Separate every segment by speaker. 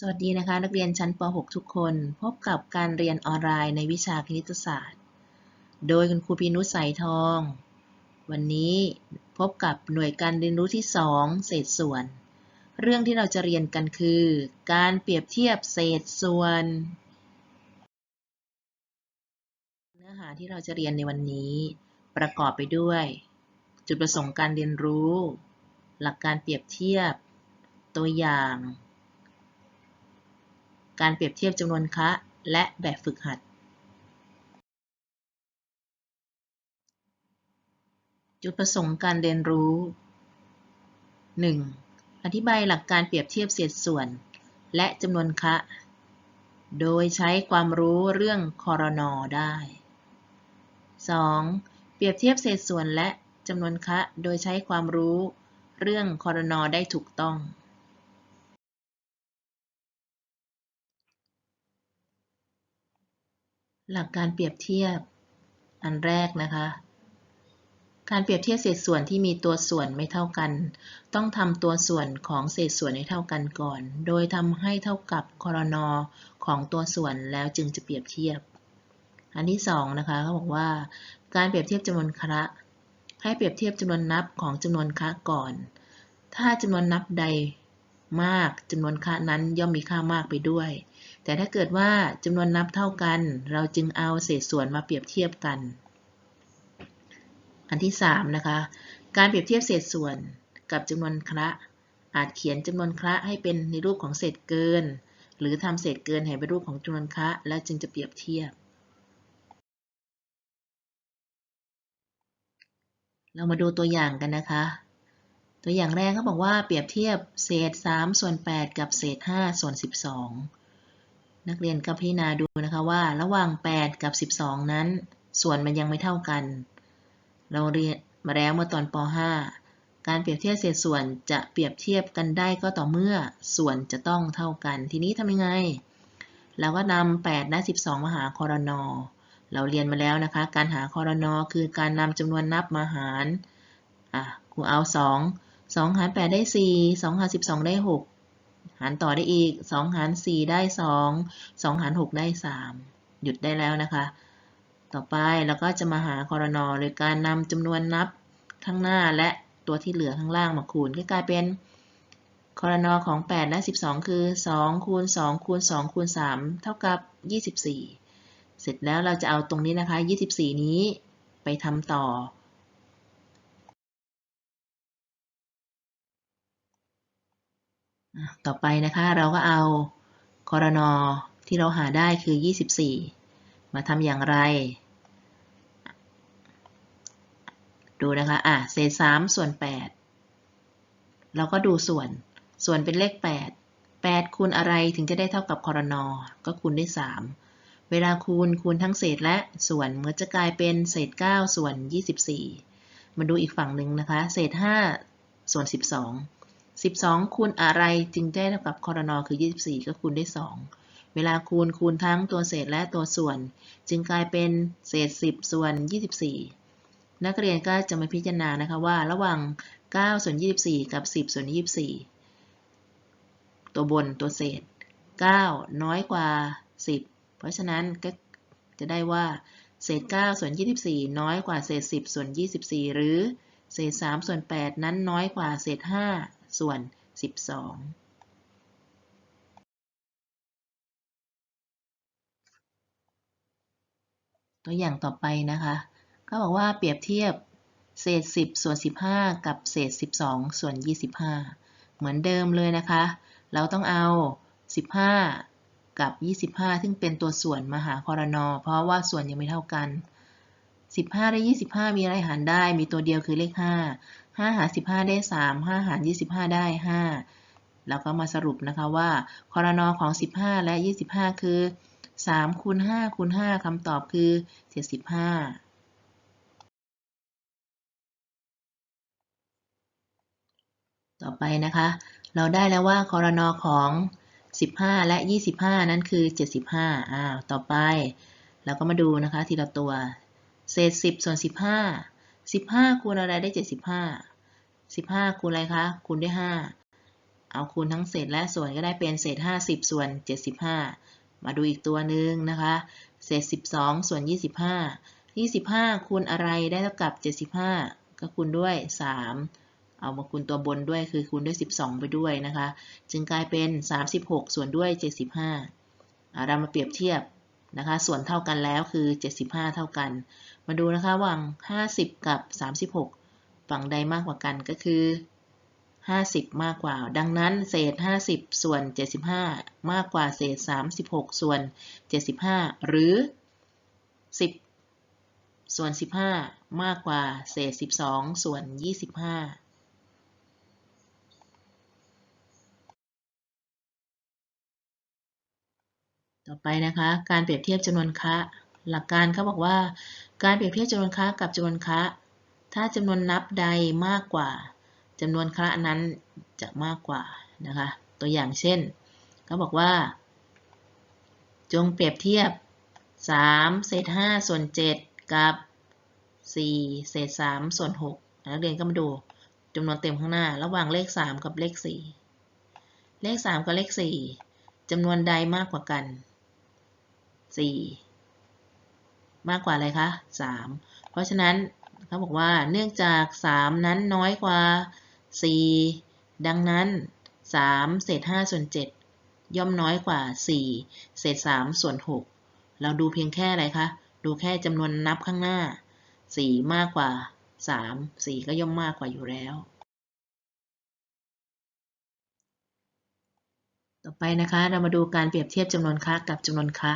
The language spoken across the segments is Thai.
Speaker 1: สวัสดีนะคะ นักเรียนชั้นป .6 ทุกคน พบกับการเรียนออนไลน์ในวิชาคณิตศาสตร์ โดยคุณครูพีนุสายทอง วันนี้พบกับหน่วยการเรียนรู้ที่ 2 เศษส่วน เรื่องที่เราจะเรียนกันคือ การเปรียบเทียบเศษส่วน เนื้อหาที่เราจะเรียนในวันนี้ ประกอบไปด้วย จุดประสงค์การเรียนรู้ หลักการเปรียบเทียบ ตัวอย่าง การเปรียบเทียบจำนวนคะ และแบบฝึกหัด จุดประสงค์การเรียนรู้ 1. อธิบายหลักการเปรียบเทียบเศษส่วน และจำนวนคะ โดยใช้ความรู้เรื่องคอรนอได้ 2. เปรียบเทียบเศษส่วนและจำนวนคะ โดยใช้ความรู้เรื่องคอรนอได้ถูกต้อง หลักการเปรียบเทียบอันแรกนะคะ การเปรียบเทียบเศษส่วนที่มีตัวส่วนไม่เท่ากัน ต้องทำตัวส่วนของเศษส่วนให้เท่ากันก่อน โดยทำให้เท่ากับคอรนอของตัวส่วนแล้วจึงจะเปรียบเทียบ อันที่สองนะคะเขาบอกว่าการเปรียบเทียบจำนวนคระให้เปรียบเทียบจำนวนนับของจำนวนคะก่อน ถ้าจำนวนนับใดมากจำนวนคะนั้นย่อมมีค่ามากไปด้วย แต่ถ้าเกิดว่าจำนวนนับเท่ากัน เราจึงเอาเศษส่วนมาเปรียบเทียบกัน อันที่3นะคะ การเปรียบเทียบเศษส่วนกับจำนวนคระอาจเขียนจำนวนคระให้เป็นในรูปของเศษเกิน หรือทำเศษเกินให้เป็นรูปของจำนวนคระและจึงจะเปรียบเทียบ เรามาดูตัวอย่างกันนะคะ ตัวอย่างแรกเขาบอกว่าเปรียบเทียบเศษ 3 ส่วน 8 กับเศษ 5 ส่วน 12 นักเรียนก็พิจารณาดูนะคะว่าระหว่าง 8 กับ 12 นั้น ส่วนมันยังไม่เท่ากัน เราเรียนมาแล้วเมื่อตอนป .5 การเปรียบเทียบเศษส่วนจะเปรียบเทียบกันได้ก็ต่อเมื่อส่วนจะต้องเท่ากัน ทีนี้ทำยังไง เราก็นำ8และ12 มาหาคอรนอเราเรียนมาแล้วนะคะ การหาคอรนอคือการนำจำนวนนับมาหารอะครูเอา 2 2 หาร 8 ได้ 4 2 หาร 12 ได้ 6 หารต่อได้อีก 2 หาร 4 ได้ 2 2 หาร 6 ได้ 3 หยุดได้แล้วนะคะ ต่อไปเราก็จะมาหาคอรนอโดยการนำจำนวนนับข้างหน้าและตัวที่เหลือข้างล่างมาคูณก็กลายเป็นคอรนอของ 8 และ 12 คือ 2 คูณ 2 คูณ 2 คูณ 3 เท่ากับ 24 เสร็จแล้วเราจะเอาตรงนี้นะคะ 24 นี้ไปทำต่อ ต่อไปนะคะ เราก็เอาคอรนอที่เราหาได้คือ 24 มาทำอย่างไร ดูนะคะ อะ เศษ3ส่วน 8 เราก็ดูส่วน ส่วนเป็นเลข 8 8คูณอะไรถึงจะได้เท่ากับคอรนอก็คูณได้3เวลาคูณคูณทั้งเศษและส่วนเมื่อจะกลายเป็นเศษ 9 ส่วน 24 มาดูอีกฝั่งหนึ่งนะคะ เศษ 5 ส่วน 12 12 คูณอะไรจึงได้เท่ากับคอรนอคือ 24 ก็คูณได้ 2 เวลาคูณคูณทั้งตัวเศษและตัวส่วน จึงกลายเป็นเศษ 10 ส่วน 24 นักเรียนก็จะมาพิจารณานะคะว่าระหว่าง 9 ส่วน 24 กับ 10 ส่วน 24 ตัวบนตัวเศษ 9 น้อยกว่า 10 เพราะฉะนั้นก็จะได้ว่าเศษ 9 ส่วน 24 น้อยกว่าเศษ 10 ส่วน 24 หรือเศษ 3 ส่วน 8 นั้นน้อยกว่าเศษ 5 ส่วน 12ตัวอย่างต่อไปนะคะ ก็บอกว่าเปรียบเทียบเศษ 10 ส่วน 15 กับเศษ 12 ส่วน 25 เหมือนเดิมเลยนะคะ เราต้องเอา 15 กับ 25 ซึ่งเป็นตัวส่วนมาหาคอรนอ เพราะว่าส่วนยังไม่เท่ากัน 15ได้25 มีอะไรหารได้ มีตัวเดียวคือเลข 5 5 หาร15 ได้ 3 5 หาร 25 ได้ 5 แล้วก็มาสรุปนะคะว่าคอรนอของ 15 และ 25 คือ 3คูณ5คูณ5คำตอบคือ 75ต่อไปนะคะ เราได้แล้วว่าคอรนอของ 15 และ 25 นั้นคือ 75อ้าวต่อไป เราก็มาดูนะคะทีละตัว เศษ 10 ส่วน 15 15คูณอะไรได้ 75 15 คูณอะไรคะ คูณด้วย 5 เอาคูณทั้งเศษและส่วนก็ได้เป็นเศษ 50 ส่วน 75 มาดูอีกตัวหนึ่งนะคะ เศษ 12 ส่วน 25 25 คูณอะไรได้เท่ากับ 75 ก็คูณด้วย 3 เอามาคูณตัวบนด้วยคือคูณด้วย 12 ไปด้วยนะคะ จึงกลายเป็น 36 ส่วนด้วย 75อะเรามาเปรียบเทียบนะคะ ส่วนเท่ากันแล้วคือ 75 เท่ากัน มาดูนะคะว่าง50 กับ 36 ฝั่งใดมากกว่ากันก็คือ 50 มากกว่า ดังนั้นเศษ 50 ส่วน 75 มากกว่าเศษ 36 ส่วน 75 หรือ 10 ส่วน 15 มากกว่าเศษ 12 ส่วน 25ต่อไปนะคะ การเปรียบเทียบจำนวนคะ หลักการเขาบอกว่า การเปรียบเทียบจำนวนคะกับจำนวนคะ ถ้าจำนวนนับใดมากกว่าจำนวนคะนั้นจะมากกว่านะคะ ตัวอย่างเช่นเขาบอกว่า จงเปรียบเทียบ 3 เศษ 5 ส่วน 7 กับ 4 เศษ 3 ส่วน 6 นักเรียนก็มาดูจำนวนเต็มข้างหน้า ระหว่างเลข 3 กับเลข 4 เลข 3 กับเลข 4จำนวนใดมากกว่ากัน 4 มากกว่าอะไรคะ 3 เพราะฉะนั้น เขาบอกว่าเนื่องจาก 3 นั้นน้อยกว่า 4 ดังนั้น 3 เศษ5ส่วน 7 ย่อมน้อยกว่า 4 เศษ3ส่วน 6 เราดูเพียงแค่อะไรคะ ดูแค่จำนวนนับข้างหน้า 4 มากกว่า 3 4 ก็ย่อมมากกว่าอยู่แล้ว ต่อไปนะคะเรามาดูการเปรียบเทียบจำนวนคะกับจำนวนคะ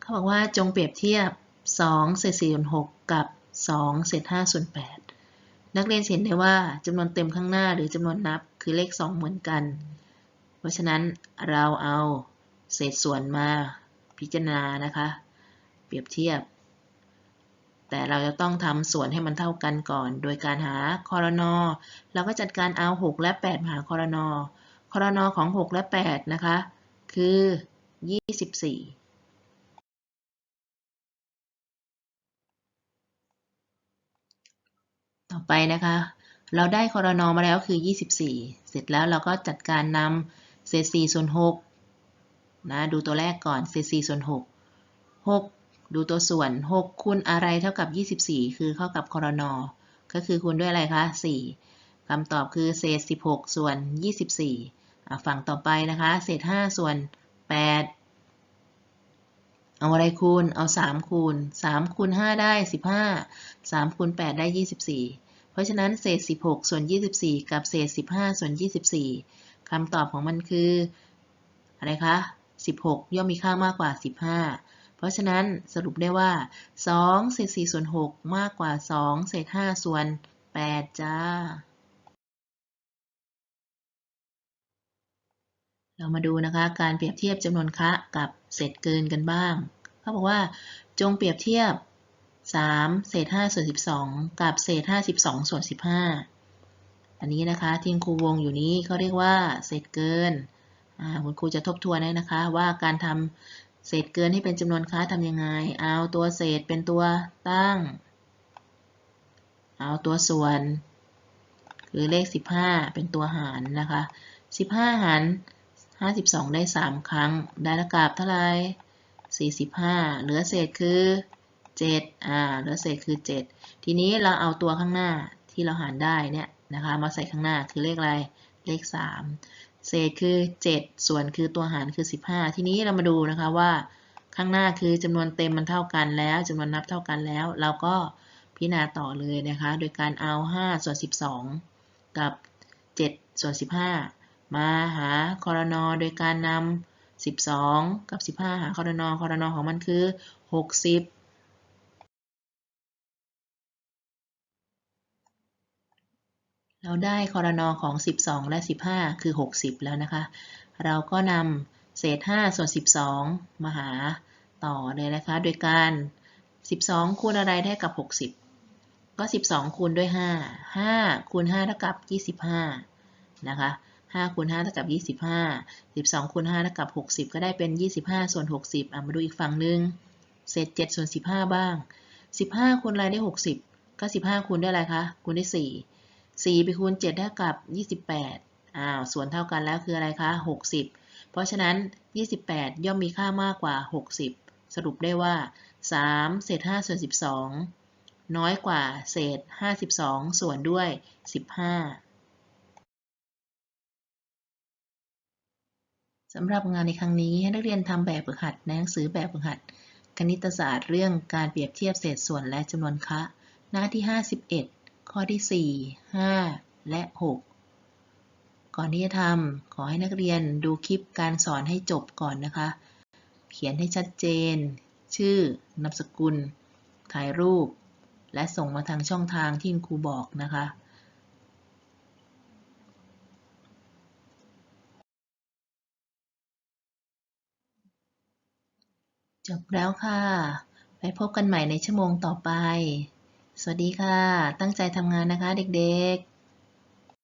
Speaker 1: เขาบอกว่าจงเปรียบเทียบ2เศษ4ส่วน6กับ 2 เศษ5ส่วน8นักเรียนเห็นได้ว่าจำนวนเต็มข้างหน้าหรือจำนวนนับคือเลข 2 เหมือนกัน เพราะฉะนั้นเราเอาเศษส่วนมาพิจารณานะคะ เปรียบเทียบ แต่เราจะต้องทำส่วนให้มันเท่ากันก่อน โดยการหาคอรนอเราก็จัดการเอา 6 และ8หาคอรนอคอรนอของ 6 และ 8 นะคะ คือ 24 ต่อไปนะคะ เราได้คอรนอมาแล้วคือ 24 เสร็จแล้วเราก็จัดการนำเศษ4ส่วน6นะดูตัวแรกก่อนเศษ4ส่วน6 6 ดูตัวส่วน 6คูณอะไรเท่ากับ 24 คือเข้ากับคอรนอก็คือคูณด้วยอะไรคะ 4คำตอบคือเศษ 16 ส่วน 24ฝั่งต่อไปนะคะ เศษ 5 ส่วน 8เอาอะไรคูณ เอา 3 คูณ 3 คูณ 5 ได้ 15 3 คูณ 8 ได้ 24 เพราะฉะนั้นเศษ 16 ส่วน 24 กับเศษ 15 ส่วน 24คำตอบของมันคือ อะไรคะ 16 ย่อมมีค่ามากกว่า 15 เพราะฉะนั้นสรุปได้ว่า 2 เศษ 4 ส่วน 6 มากกว่า 2 เศษ 5 ส่วน 8 จ้า เรามาดูนะคะการเปรียบเทียบจำนวนคะกับเศษเกินกันบ้าง เขาบอกว่าจงเปรียบเทียบ 3 เศษ 5 ส่วน 12 กับเศษ 52 ส่วน 15 อันนี้นะคะที่ครูวงอยู่นี้เขาเรียกว่า เศษเกินคุณครูจะทบทวนให้นะคะ ว่าการทำเศษเกินให้เป็นจำนวนค้าทำยังไง เอาตัวเศษเป็นตัวตั้ง เอาตัวส่วน คือเลข 15 เป็นตัวหารนะคะ 15 หาร 52 ได้ 3 ครั้ง ได้ระกาบเท่าไหร่45 เหลือเศษคือ 7อ่าเหลือเศษคือ 7 ทีนี้เราเอาตัวข้างหน้าที่เราหารได้เนี่ยนะคะมาใส่ข้างหน้าคือเลขอะไรเลข 3 เศษคือ 7 ส่วนคือตัวหารคือ 15 ทีนี้เรามาดูนะคะว่าข้างหน้าคือจำนวนเต็มมันเท่ากันแล้วจำนวนนับเท่ากันแล้ว เราก็พิจารณาต่อเลยนะคะ โดยการเอา 5 ส่วน 12 กับ 7 ส่วน 15 มาหาคอรนอโดยการนำ12 กับ 15 หาคอรนอคอรนอของมันคือ 60 เราได้คอรนอของ 12 และ 15 คือ 60 แล้วนะคะ เราก็นำเศษ 5 ส่วน 12 มาหาต่อเลยนะคะ โดยการ 12 คูณอะไรได้กับ 60 ก็ 12 คูณด้วย 5 5 คูณ 5 เท่ากับ 25 นะคะ 5 คูณ 5 เท่ากับ 25 12 คูณ 5 เท่ากับ 60 ก็ได้เป็น 25 ส่วน 60อะมาดูอีกฝั่งหนึ่งเศษ 7 ส่วน 15 บ้าง 15 คูณอะไรได้ 60 ก็ 15 คูณได้อะไรคะ คูณได้4 4ไปคูณ7เท่ากับ 28อ้าวส่วนเท่ากันแล้วคืออะไรคะ 60 เพราะฉะนั้น 28 ย่อมมีค่ามากกว่า 60 สรุปได้ว่า 3 เศษ5ส่วน 12 น้อยกว่าเศษ 52 ส่วนด้วย 15 สำหรับงานในครั้งนี้ให้นักเรียนทำแบบฝึกหัดในหนังสือแบบฝึกหัด คณิตศาสตร์เรื่องการเปรียบเทียบเศษส่วนและจำนวนคะ หน้าที่ 51 ข้อที่ 4 5 และ 6 ก่อนที่จะทำขอให้นักเรียนดูคลิปการสอนให้จบก่อนนะคะ เขียนให้ชัดเจน ชื่อนามสกุล ถ่ายรูป และส่งมาทางช่องทางที่คุณครูบอกนะคะจบแล้วค่ะ ไปพบกันใหม่ในชั่วโมงต่อไป สวัสดีค่ะ ตั้งใจทำงานนะคะเด็กๆ